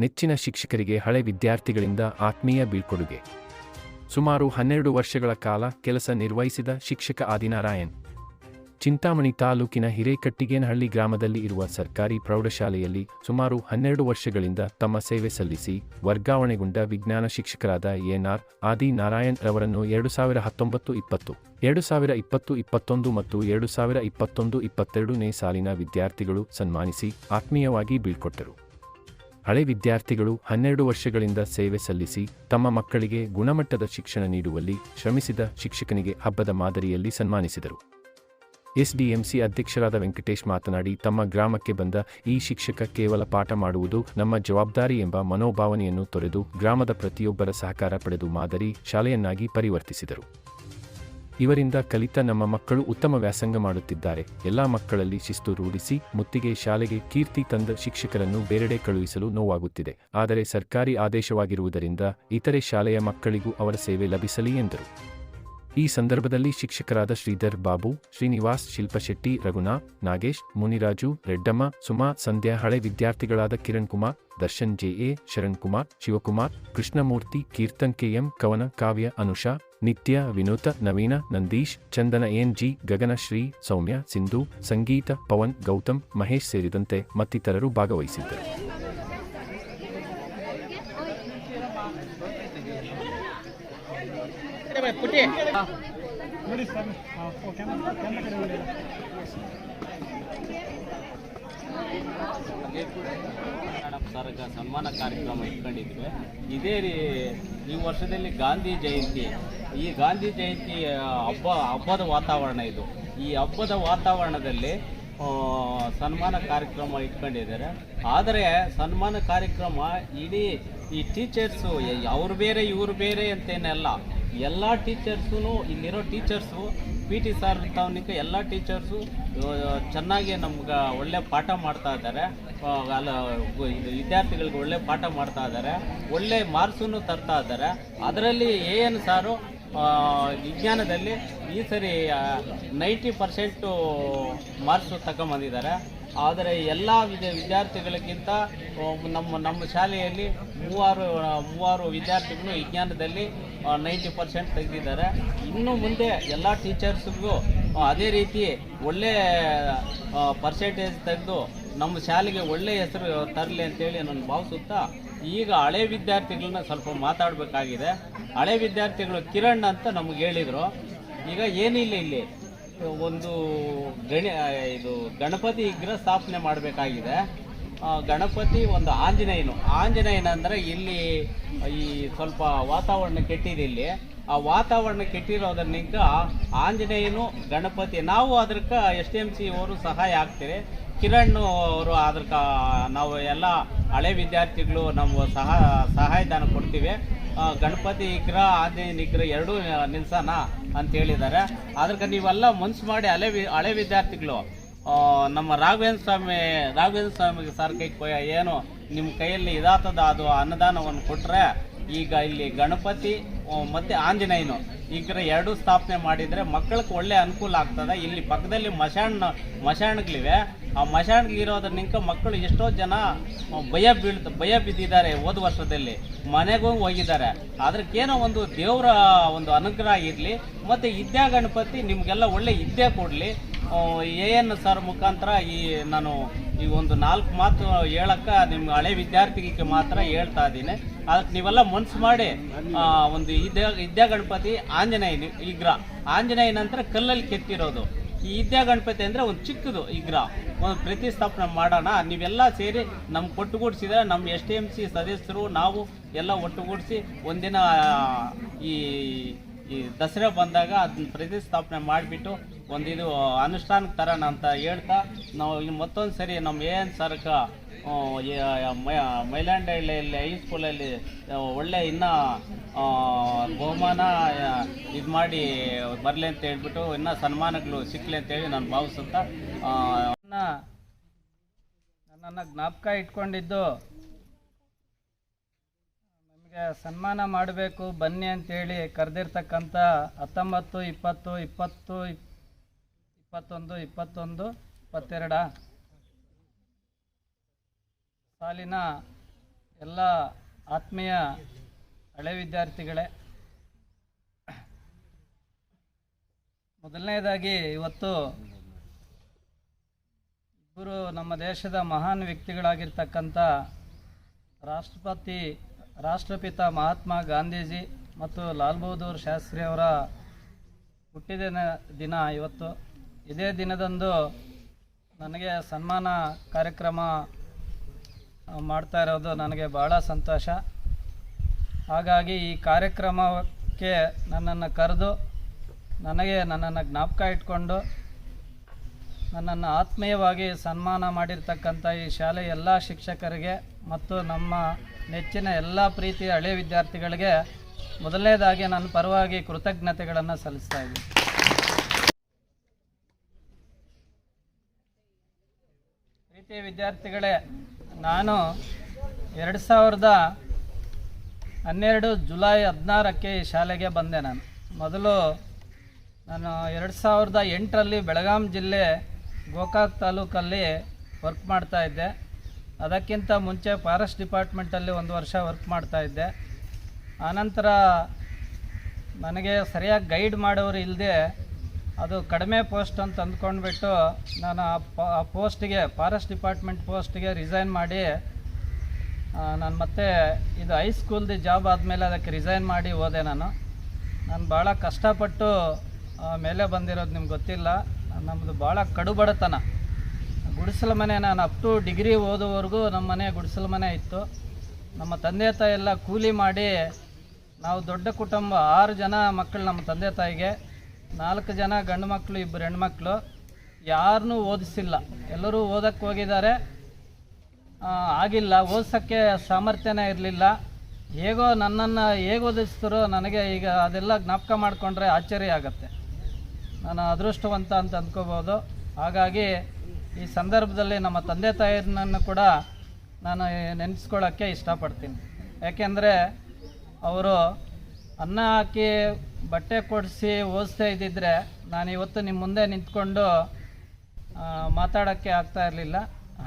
ನೆಚ್ಚಿನ ಶಿಕ್ಷಕರಿಗೆ ಹಳೆ ವಿದ್ಯಾರ್ಥಿಗಳಿಂದ ಆತ್ಮೀಯ ಬೀಳ್ಕೊಡುಗೆ. ಸುಮಾರು ಹನ್ನೆರಡು ವರ್ಷಗಳ ಕಾಲ ಕೆಲಸ ನಿರ್ವಹಿಸಿದ ಶಿಕ್ಷಕ ಆದಿನಾರಾಯಣ್. ಚಿಂತಾಮಣಿ ತಾಲೂಕಿನ ಹಿರೇಕಟ್ಟಿಗೇನಹಳ್ಳಿ ಗ್ರಾಮದಲ್ಲಿ ಇರುವ ಸರ್ಕಾರಿ ಪ್ರೌಢಶಾಲೆಯಲ್ಲಿ ಸುಮಾರು ಹನ್ನೆರಡು ವರ್ಷಗಳಿಂದ ತಮ್ಮ ಸೇವೆ ಸಲ್ಲಿಸಿ ವರ್ಗಾವಣೆಗೊಂಡ ವಿಜ್ಞಾನ ಶಿಕ್ಷಕರಾದ ಎನ್ಆರ್ ಆದಿ ನಾರಾಯಣ್ ರವರನ್ನು ಎರಡು ಸಾವಿರ ಹತ್ತೊಂಬತ್ತು ಇಪ್ಪತ್ತು, ಎರಡು ಸಾವಿರ ಇಪ್ಪತ್ತು ಇಪ್ಪತ್ತೊಂದು ಮತ್ತು ಎರಡು ಸಾವಿರ ಇಪ್ಪತ್ತೊಂದು ಇಪ್ಪತ್ತೆರಡನೇ ಸಾಲಿನ ವಿದ್ಯಾರ್ಥಿಗಳು ಸನ್ಮಾನಿಸಿ ಆತ್ಮೀಯವಾಗಿ ಬೀಳ್ಕೊಟ್ಟರು. ಹಳೆ ವಿದ್ಯಾರ್ಥಿಗಳು ಹನ್ನೆರಡು ವರ್ಷಗಳಿಂದ ಸೇವೆ ಸಲ್ಲಿಸಿ ತಮ್ಮ ಮಕ್ಕಳಿಗೆ ಗುಣಮಟ್ಟದ ಶಿಕ್ಷಣ ನೀಡುವಲ್ಲಿ ಶ್ರಮಿಸಿದ ಶಿಕ್ಷಕನಿಗೆ ಹಬ್ಬದ ಮಾದರಿಯಲ್ಲಿ ಸನ್ಮಾನಿಸಿದರು. ಎಸ್ಡಿಎಂಸಿ ಅಧ್ಯಕ್ಷರಾದ ವೆಂಕಟೇಶ್ ಮಾತನಾಡಿ, ತಮ್ಮ ಗ್ರಾಮಕ್ಕೆ ಬಂದ ಈ ಶಿಕ್ಷಕ ಕೇವಲ ಪಾಠ ಮಾಡುವುದು ನಮ್ಮ ಜವಾಬ್ದಾರಿ ಎಂಬ ಮನೋಭಾವನೆಯನ್ನು ತೊರೆದು ಗ್ರಾಮದ ಪ್ರತಿಯೊಬ್ಬರ ಸಹಕಾರ ಪಡೆದು ಮಾದರಿ ಶಾಲೆಯನ್ನಾಗಿ ಪರಿವರ್ತಿಸಿದರು. ಇವರಿಂದ ಕಲಿತ ನಮ್ಮ ಮಕ್ಕಳು ಉತ್ತಮ ವ್ಯಾಸಂಗ ಮಾಡುತ್ತಿದ್ದಾರೆ. ಎಲ್ಲಾ ಮಕ್ಕಳಲ್ಲಿ ಶಿಸ್ತು ರೂಢಿಸಿ, ಮುತ್ತಿಗೆ, ಶಾಲೆಗೆ ಕೀರ್ತಿ ತಂದ ಶಿಕ್ಷಕರನ್ನು ಬೇರೆಡೆ ಕಳುಹಿಸಲು ನೋವಾಗುತ್ತಿದೆ. ಆದರೆ ಸರ್ಕಾರಿ ಆದೇಶವಾಗಿರುವುದರಿಂದ ಇತರೆ ಶಾಲೆಯ ಮಕ್ಕಳಿಗೂ ಅವರ ಸೇವೆ ಲಭಿಸಲಿ ಎಂದರು. ಈ ಸಂದರ್ಭದಲ್ಲಿ ಶಿಕ್ಷಕರಾದ ಶ್ರೀಧರ್ ಬಾಬು, ಶ್ರೀನಿವಾಸ್ ಶಿಲ್ಪಶೆಟ್ಟಿ, ರಘುನಾ, ನಾಗೇಶ್, ಮುನಿರಾಜು, ರೆಡ್ಡಮ್ಮ, ಸುಮಾ, ಸಂಧ್ಯಾ ಹಳೆ ವಿದ್ಯಾರ್ಥಿಗಳಾದ Kiran Kumar, Darshan J A Sharan Kumar, Shivakumar, Krishnamurthy, Keerthan K M Kavana, Kavya, Anusha Nithya, Vinutha, Naveena, Nandish, Chandana, N G Gaganashree Soumya, Sindhu, Sangeetha, Pavan, Gautam, Mahesh ಸೇರಿದಂತೆ ಮತ್ತಿತರರು ಭಾಗವಹಿಸಿದ್ದರು. ಸರ್ಗ ಸನ್ಮಾನ ಕಾರ್ಯಕ್ರಮ ಇಟ್ಕೊಂಡಿದ್ವಿ ಇದೇ ರೀ ಈ ವರ್ಷದಲ್ಲಿ ಗಾಂಧಿ ಜಯಂತಿ. ಈ ಗಾಂಧಿ ಜಯಂತಿ ಹಬ್ಬ, ಹಬ್ಬದ ವಾತಾವರಣ ಇದು. ಈ ಹಬ್ಬದ ವಾತಾವರಣದಲ್ಲಿ ಸನ್ಮಾನ ಕಾರ್ಯಕ್ರಮ ಇಟ್ಕೊಂಡಿದ್ದಾರೆ. ಆದರೆ ಸನ್ಮಾನ ಕಾರ್ಯಕ್ರಮ ಇಡೀ ಈ ಟೀಚರ್ಸು ಅವ್ರು ಬೇರೆ, ಇವ್ರು ಬೇರೆ ಅಂತೇನಲ್ಲ. ಎಲ್ಲ ಟೀಚರ್ಸೂ ಇಲ್ಲಿರೋ ಟೀಚರ್ಸು, ಪಿ ಟಿ ಸಾರ್ ತಾವನಿಕ ಎಲ್ಲ ಟೀಚರ್ಸು ಚೆನ್ನಾಗಿ ನಮ್ಗೆ ಒಳ್ಳೆ ಪಾಠ ಮಾಡ್ತಾ ಇದ್ದಾರೆ. ಇದು ವಿದ್ಯಾರ್ಥಿಗಳಿಗೆ ಒಳ್ಳೆ ಪಾಠ ಮಾಡ್ತಾ ಇದ್ದಾರೆ. ಒಳ್ಳೆ ಮಾರ್ಕ್ಸನ್ನು ತರ್ತಾ ಇದ್ದಾರೆ. ಅದರಲ್ಲಿ ಎನ್ ಸಾರು ವಿಜ್ಞಾನದಲ್ಲಿ ಈ ಸರಿ ನೈಂಟಿ ಪರ್ಸೆಂಟು ಮಾರ್ಕ್ಸು ತಗೊಂಬಂದಿದ್ದಾರೆ. ಆದರೆ ಎಲ್ಲ ವಿದ್ಯ, ವಿದ್ಯಾರ್ಥಿಗಳಿಗಿಂತ ನಮ್ಮ ನಮ್ಮ ಶಾಲೆಯಲ್ಲಿ ಮೂವಾರು ಮೂವಾರು ವಿದ್ಯಾರ್ಥಿಗಳು ವಿಜ್ಞಾನದಲ್ಲಿ ನೈಂಟಿ ಪರ್ಸೆಂಟ್ ತೆಗೆದಿದ್ದಾರೆ. ಇನ್ನು ಮುಂದೆ ಎಲ್ಲ ಟೀಚರ್ಸ್ಗೂ ಅದೇ ರೀತಿ ಒಳ್ಳೆ ಪರ್ಸೆಂಟೇಜ್ ತೆಗೆದು ನಮ್ಮ ಶಾಲೆಗೆ ಒಳ್ಳೆಯ ಹೆಸರು ತರಲಿ ಅಂತೇಳಿ ನಾನು ಭಾವಿಸುತ್ತಾ ಈಗ ಹಳೆ ವಿದ್ಯಾರ್ಥಿಗಳನ್ನ ಸ್ವಲ್ಪ ಮಾತಾಡಬೇಕಾಗಿದೆ. ಹಳೆ ವಿದ್ಯಾರ್ಥಿಗಳು ಕಿರಣ್ ಅಂತ ನಮಗೆ ಹೇಳಿದರು. ಈಗ ಏನಿಲ್ಲ ಇಲ್ಲಿ. ಒಂದು ಗಣಿ ಇದು ಗಣಪತಿ ವಿಗ್ರಹ ಸ್ಥಾಪನೆ ಮಾಡಬೇಕಾಗಿದೆ. ಗಣಪತಿ ಒಂದು ಆಂಜನೇಯನು. ಆಂಜನೇಯನ ಅಂದರೆ ಇಲ್ಲಿ ಈ ಸ್ವಲ್ಪ ವಾತಾವರಣ ಕೆಟ್ಟಿದೆ ಇಲ್ಲಿ. ಆ ವಾತಾವರಣ ಕೆಟ್ಟಿರೋದನ್ನಿಂದ ಆಂಜನೇಯನು ಗಣಪತಿ, ನಾವು ಅದಕ್ಕೆ ಎಸ್ ಡಿ ಎಂ ಸಿ ಅವರು ಸಹಾಯ ಆಗ್ತೀವಿ ಕಿರಣ್ ಅವರು ಅದ್ರ ನಾವು ಎಲ್ಲ ಹಳೆ ವಿದ್ಯಾರ್ಥಿಗಳು ನಮ್ಮ ಸಹ ಸಹಾಯಧನ ಕೊಡ್ತೀವಿ. ಗಣಪತಿ ವಿಗ್ರಹ ಆಂಜನೇಯ ವಿಗ್ರಹ ಎರಡೂ ನಿಲ್ಸೋಣ ಅಂತ ಹೇಳಿದ್ದಾರೆ. ಅದಕ್ಕೆ ನೀವೆಲ್ಲ ಮನ್ಸು ಮಾಡಿ ಹಳೆ ವಿ, ಹಳೆ ವಿದ್ಯಾರ್ಥಿಗಳು ನಮ್ಮ ರಾಘವೇಂದ್ರ ಸ್ವಾಮಿ, ರಾಘವೇಂದ್ರ ಸ್ವಾಮಿಗೆ ಸರ್ ಕೈ ಏನು ನಿಮ್ಮ ಕೈಯಲ್ಲಿ ಇದಾತದ ಅದು ಅನ್ನದಾನವನ್ನು ಕೊಟ್ಟರೆ ಈಗ ಇಲ್ಲಿ ಗಣಪತಿ ಮತ್ತು ಆಂಜನೇಯನು ಈಗ ಎರಡೂ ಸ್ಥಾಪನೆ ಮಾಡಿದರೆ ಮಕ್ಕಳಿಗೆ ಒಳ್ಳೆ ಅನುಕೂಲ ಆಗ್ತದೆ. ಇಲ್ಲಿ ಪಕ್ಕದಲ್ಲಿ ಮಶಾಣ, ಮಶಾಣಗಳಿವೆ. ಆ ಮಶಾಣಗಳಿರೋದ್ರನಿಂಕ ಮಕ್ಕಳು ಎಷ್ಟೋ ಜನ ಭಯ ಬೀಳ್ ಭಯ ಬಿದ್ದಿದ್ದಾರೆ ಹೋದ ವರ್ಷದಲ್ಲಿ. ಮನೆಗೂ ಹೋಗಿದ್ದಾರೆ. ಅದಕ್ಕೇನೋ ಒಂದು ದೇವರ ಒಂದು ಅನುಗ್ರಹ ಇರಲಿ, ಮತ್ತು ವಿದ್ಯಾ ಗಣಪತಿ ನಿಮಗೆಲ್ಲ ಒಳ್ಳೆ ವಿದ್ಯೆ ಕೊಡಲಿ. ಎ ಎನ್ ಸರ್ ಮುಖಾಂತರ ಈ ನಾನು ಈ ಒಂದು ನಾಲ್ಕು ಮಾತು ಹೇಳಕ್ಕ ನಿಮ್ಮ ಹಳೆ ವಿದ್ಯಾರ್ಥಿಗೆ ಮಾತ್ರ ಹೇಳ್ತಾ ಇದ್ದೀನಿ. ಅದಕ್ಕೆ ನೀವೆಲ್ಲ ಮನ್ಸು ಮಾಡಿ ಒಂದು ವಿದ್ಯಾ ಗಣಪತಿ ಆಂಜನೇಯನ ವಿಗ್ರಹ. ಆಂಜನೇಯ ನಂತರ ಕಲ್ಲಲ್ಲಿ ಕೆತ್ತಿರೋದು. ಈ ವಿದ್ಯಾ ಗಣಪತಿ ಅಂದರೆ ಒಂದು ಚಿಕ್ಕದು ವಿಗ್ರಹ ಒಂದು ಪ್ರತಿಸ್ಥಾಪನೆ ಮಾಡೋಣ. ನೀವೆಲ್ಲ ಸೇರಿ ನಮ್ಮ ಒಟ್ಟುಗೂಡಿಸಿದ್ರೆ ನಮ್ಮ ಎಸ್ ಟಿ ಎಂ ಸಿ ಸದಸ್ಯರು, ನಾವು ಎಲ್ಲ ಒಟ್ಟುಗೂಡಿಸಿ ಒಂದಿನ, ಈ ಈ ದಸರಾ ಬಂದಾಗ ಅದನ್ನ ಪ್ರತಿಸ್ಥಾಪನೆ ಮಾಡಿಬಿಟ್ಟು ಒಂದಿದು ಅನುಷ್ಠಾನಕ್ಕೆ ತರೋಣ ಅಂತ ಹೇಳ್ತಾ, ನಾವು ಮತ್ತೊಂದು ಸರಿ ನಮ್ಮ ಎ ಎನ್ ಸರ್ಕ ಮೈಲಾಂಡಹಳ್ಳಿಯಲ್ಲಿ ಹೈಸ್ಕೂಲಲ್ಲಿ ಆ, ಒಳ್ಳೆ ಇನ್ನೂ ಬಹುಮಾನ ಇದು ಮಾಡಿ ಬರಲಿ ಅಂತ ಹೇಳ್ಬಿಟ್ಟು ಇನ್ನೂ ಸನ್ಮಾನಗಳು ಸಿಕ್ಕಲಿ ಅಂತೇಳಿ ನಾನು ಭಾವಿಸುತ್ತಾ ನನ್ನನ್ನು ಜ್ಞಾಪಕ ಇಟ್ಕೊಂಡಿದ್ದು ನಮಗೆ ಸನ್ಮಾನ ಮಾಡಬೇಕು ಬನ್ನಿ ಅಂತೇಳಿ ಕರೆದಿರ್ತಕ್ಕಂಥ ಹತ್ತೊಂಬತ್ತು ಇಪ್ಪತ್ತು ಇಪ್ಪತ್ತು ಇಪ್- ಇಪ್ಪತ್ತೊಂದು ಇಪ್ಪತ್ತೊಂದು ಇಪ್ಪತ್ತೆರಡ. ಸಾಲಿನ ಎಲ್ಲ ಆತ್ಮೀಯ ಹಳೆ ವಿದ್ಯಾರ್ಥಿಗಳೇ, ಮೊದಲನೇದಾಗಿ ಇವತ್ತು ಇಬ್ಬರು ನಮ್ಮ ದೇಶದ ಮಹಾನ್ ವ್ಯಕ್ತಿಗಳಾಗಿರ್ತಕ್ಕಂಥ ರಾಷ್ಟ್ರಪತಿ, ರಾಷ್ಟ್ರಪಿತ ಮಹಾತ್ಮ ಗಾಂಧೀಜಿ ಮತ್ತು ಲಾಲ್ ಬಹದ್ದೂರ್ ಶಾಸ್ತ್ರಿ ಅವರ ಹುಟ್ಟಿದ ದಿನ ಇವತ್ತು. ಇದೇ ದಿನದಂದು ನನಗೆ ಸನ್ಮಾನ ಕಾರ್ಯಕ್ರಮ ಮಾಡ್ತಾ ಇರೋದು ನನಗೆ ಭಾಳ ಸಂತೋಷ. ಹಾಗಾಗಿ ಈ ಕಾರ್ಯಕ್ರಮಕ್ಕೆ ನನ್ನನ್ನು ಕರೆದು ನನಗೆ ನನ್ನನ್ನು ಜ್ಞಾಪಕ ಇಟ್ಕೊಂಡು ನನ್ನನ್ನು ಆತ್ಮೀಯವಾಗಿ ಸನ್ಮಾನ ಮಾಡಿರ್ತಕ್ಕಂಥ ಈ ಶಾಲೆಯ ಎಲ್ಲ ಶಿಕ್ಷಕರಿಗೆ ಮತ್ತು ನಮ್ಮ ನೆಚ್ಚಿನ ಎಲ್ಲ ಪ್ರೀತಿಯ ಹಳೆಯ ವಿದ್ಯಾರ್ಥಿಗಳಿಗೆ ಮೊದಲನೇದಾಗಿ ನನ್ನ ಪರವಾಗಿ ಕೃತಜ್ಞತೆಗಳನ್ನು ಸಲ್ಲಿಸ್ತಾ ಇದ್ದೀನಿ. ಪ್ರೀತಿಯ ವಿದ್ಯಾರ್ಥಿಗಳೇ ನಾನು ಎರಡು ಸಾವಿರದ ಹನ್ನೆರಡು ಜುಲೈ ಹದಿನಾರಕ್ಕೆ ಈ ಶಾಲೆಗೆ ಬಂದೆ ನಾನು. ಮೊದಲು ನಾನು ಎರಡು ಸಾವಿರದ ಎಂಟರಲ್ಲಿ ಬೆಳಗಾಂ ಜಿಲ್ಲೆ ಗೋಕಾಕ್ ತಾಲೂಕಲ್ಲಿ ವರ್ಕ್ ಮಾಡ್ತಾಯಿದ್ದೆ ಅದಕ್ಕಿಂತ ಮುಂಚೆ ಫಾರೆಸ್ಟ್ ಡಿಪಾರ್ಟ್ಮೆಂಟಲ್ಲಿ ಒಂದು ವರ್ಷ ವರ್ಕ್ ಮಾಡ್ತಾಯಿದ್ದೆ ಆನಂತರ ನನಗೆ ಸರಿಯಾಗಿ ಗೈಡ್ ಮಾಡೋರು ಇಲ್ಲದೆ ಅದು ಕಡಿಮೆ ಪೋಸ್ಟ್ ಅಂತ ಅಂದ್ಕೊಂಡ್ಬಿಟ್ಟು ನಾನು ಆ ಪೋಸ್ಟಿಗೆ, ಫಾರೆಸ್ಟ್ ಡಿಪಾರ್ಟ್ಮೆಂಟ್ ಪೋಸ್ಟಿಗೆ ರಿಸೈನ್ ಮಾಡಿ ನಾನು ಮತ್ತೆ ಇದು ಹೈಸ್ಕೂಲ್ದು ಜಾಬ್ ಆದಮೇಲೆ ಅದಕ್ಕೆ ರಿಸೈನ್ ಮಾಡಿ ಹೋದೆ ನಾನು. ನಾನು ಭಾಳ ಕಷ್ಟಪಟ್ಟು ಮೇಲೆ ಬಂದಿರೋದು ನಿಮ್ಗೆ ಗೊತ್ತಿಲ್ಲ. ನಮ್ಮದು ಭಾಳ ಕಡುಬಡತನ. ಗುಡಿಸಲು ಮನೆ ನಾನು ಅಪ್ ಟು ಡಿಗ್ರಿ ಓದುವವರೆಗೂ ನಮ್ಮ ಮನೆ ಗುಡಿಸಲು ಮನೆ ಇತ್ತು. ನಮ್ಮ ತಂದೆ ತಾಯಿ ಎಲ್ಲ ಕೂಲಿ ಮಾಡಿ, ನಾವು ದೊಡ್ಡ ಕುಟುಂಬ, ಆರು ಜನ ಮಕ್ಕಳು ನಮ್ಮ ತಂದೆ ತಾಯಿಗೆ. ನಾಲ್ಕು ಜನ ಗಂಡು ಮಕ್ಕಳು ಇಬ್ಬರು ಹೆಣ್ಮಕ್ಳು ಯಾರನ್ನೂ ಓದಿಸಿಲ್ಲ. ಎಲ್ಲರೂ ಓದಕ್ಕೆ ಹೋಗಿದ್ದಾರೆ. ಆಗಿಲ್ಲ. ಓದಿಸೋಕ್ಕೆ ಸಾಮರ್ಥ್ಯನೇ ಇರಲಿಲ್ಲ. ಹೇಗೋ ನನ್ನನ್ನು ಹೇಗೆ ಓದಿಸ್ತಾರೋ ನನಗೆ ಈಗ ಅದೆಲ್ಲ ಜ್ಞಾಪಕ ಮಾಡಿಕೊಂಡ್ರೆ ಆಶ್ಚರ್ಯ ಆಗುತ್ತೆ. ನಾನು ಅದೃಷ್ಟವಂತ ಅಂತ ಅಂದ್ಕೋಬೋದು. ಹಾಗಾಗಿ ಈ ಸಂದರ್ಭದಲ್ಲಿ ನಮ್ಮ ತಂದೆ ತಾಯಿಯರನ್ನು ಕೂಡ ನಾನು ನೆನೆಸ್ಕೊಳ್ಳೋಕ್ಕೆ ಇಷ್ಟಪಡ್ತೀನಿ. ಯಾಕೆಂದರೆ ಅವರು ಅನ್ನ ಹಾಕಿ ಬಟ್ಟೆ ಕೊಡಿಸಿ ಓದಿಸ್ತಾ ಇದ್ದಿದ್ರೆ ನಾನು ಇವತ್ತು ನಿಮ್ಮ ಮುಂದೆ ನಿಂತ್ಕೊಂಡು ಮಾತಾಡೋಕ್ಕೆ ಆಗ್ತಾ ಇರಲಿಲ್ಲ.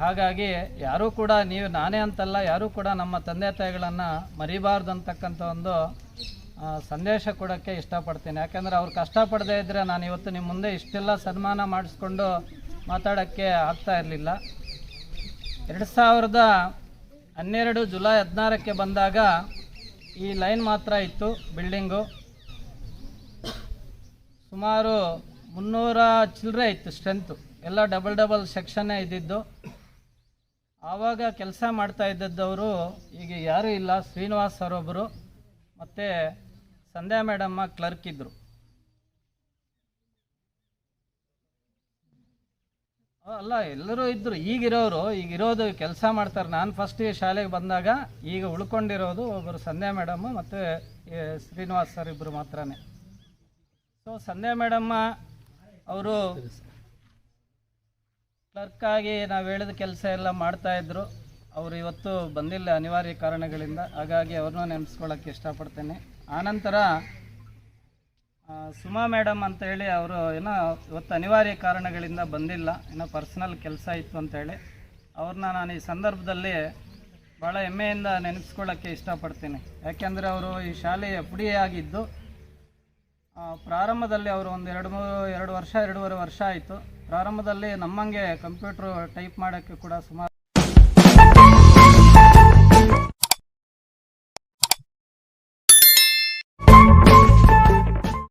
ಹಾಗಾಗಿ ಯಾರೂ ಕೂಡ ನೀವು, ನಾನೇ ಅಂತಲ್ಲ, ಯಾರೂ ಕೂಡ ನಮ್ಮ ತಂದೆ ತಾಯಿಗಳನ್ನು ಮರಿಬಾರ್ದು ಅಂತಕ್ಕಂಥ ಒಂದು ಸಂದೇಶ ಕೊಡೋಕ್ಕೆ ಇಷ್ಟಪಡ್ತೀನಿ. ಯಾಕೆಂದರೆ ಅವ್ರು ಕಷ್ಟಪಡದೇ ಇದ್ದರೆ ನಾನು ಇವತ್ತು ನಿಮ್ಮ ಮುಂದೆ ಇಷ್ಟೆಲ್ಲ ಸನ್ಮಾನ ಮಾಡಿಸ್ಕೊಂಡು ಮಾತಾಡೋಕ್ಕೆ ಆಗ್ತಾ ಇರಲಿಲ್ಲ. ಎರಡು ಸಾವಿರದ ಹನ್ನೆರಡು ಜುಲೈ ಹದಿನಾರಕ್ಕೆ ಬಂದಾಗ ಈ ಲೈನ್ ಮಾತ್ರ ಇತ್ತು, ಬಿಲ್ಡಿಂಗು. ಸುಮಾರು ಮುನ್ನೂರ ಚಿಲ್ಲರೆ ಇತ್ತು ಸ್ಟ್ರೆಂತು ಎಲ್ಲ ಡಬಲ್ ಡಬಲ್ ಸೆಕ್ಷನ್ನೇ ಇದ್ದಿದ್ದು. ಆವಾಗ ಕೆಲಸ ಮಾಡ್ತಾ ಇದ್ದದ್ದವರು ಈಗ ಯಾರೂ ಇಲ್ಲ. ಶ್ರೀನಿವಾಸ್ ಅವರೊಬ್ಬರು ಮತ್ತು ಸಂಧ್ಯಾ ಮೇಡಮ್ಮ ಕ್ಲರ್ಕ್ ಇದ್ದರು ಅಲ್ಲ, ಎಲ್ಲರೂ ಇದ್ದರು ಈಗಿರೋರು, ಈಗಿರೋದು ಕೆಲಸ ಮಾಡ್ತಾರೆ. ನಾನು ಫಸ್ಟ್ ಶಾಲೆಗೆ ಬಂದಾಗ ಈಗ ಉಳ್ಕೊಂಡಿರೋದು ಒಬ್ಬರು ಸಂಧ್ಯಾ ಮೇಡಮ್ಮು ಮತ್ತು ಶ್ರೀನಿವಾಸ್ ಸರ್ ಇಬ್ಬರು ಮಾತ್ರನೇ. ಸೊ ಸಂಧ್ಯಾ ಮೇಡಮ್ಮ ಅವರು ಕ್ಲರ್ಕ್ ಆಗಿ ನಾವು ಹೇಳಿದ ಕೆಲಸ ಎಲ್ಲ ಮಾಡ್ತಾ ಇದ್ರು. ಅವರು ಇವತ್ತು ಬಂದಿಲ್ಲ ಅನಿವಾರ್ಯ ಕಾರಣಗಳಿಂದ. ಹಾಗಾಗಿ ಅವ್ರನ್ನೂ ನೆನೆಸ್ಕೊಳ್ಳೋಕ್ಕೆ ಇಷ್ಟಪಡ್ತೇನೆ. ಆನಂತರ ಸುಮಾ ಮೇಡಮ್ ಅಂತ ಹೇಳಿ ಅವರು ಏನೋ ಇವತ್ತು ಅನಿವಾರ್ಯ ಕಾರಣಗಳಿಂದ ಬಂದಿಲ್ಲ. ಏನೋ ಪರ್ಸ್ನಲ್ ಕೆಲಸ ಇತ್ತು ಅಂತೇಳಿ ಅವ್ರನ್ನ ನಾನು ಈ ಸಂದರ್ಭದಲ್ಲಿ ಭಾಳ ಹೆಮ್ಮೆಯಿಂದ ನೆನೆಸ್ಕೊಳ್ಳೋಕ್ಕೆ ಇಷ್ಟಪಡ್ತೀನಿ. ಯಾಕೆಂದರೆ ಅವರು ಈ ಶಾಲೆಯ ಪುಡಿಯಾಗಿದ್ದು ಪ್ರಾರಂಭದಲ್ಲಿ ಅವರು ಒಂದು ಎರಡು ಮೂರು ಎರಡು ವರ್ಷ, ಎರಡೂವರೆ ವರ್ಷ ಆಯಿತು. ಪ್ರಾರಂಭದಲ್ಲಿ ನಮ್ಮಂಗೆ ಕಂಪ್ಯೂಟ್ರು ಟೈಪ್ ಮಾಡೋಕ್ಕೆ ಕೂಡ ಸುಮಾರು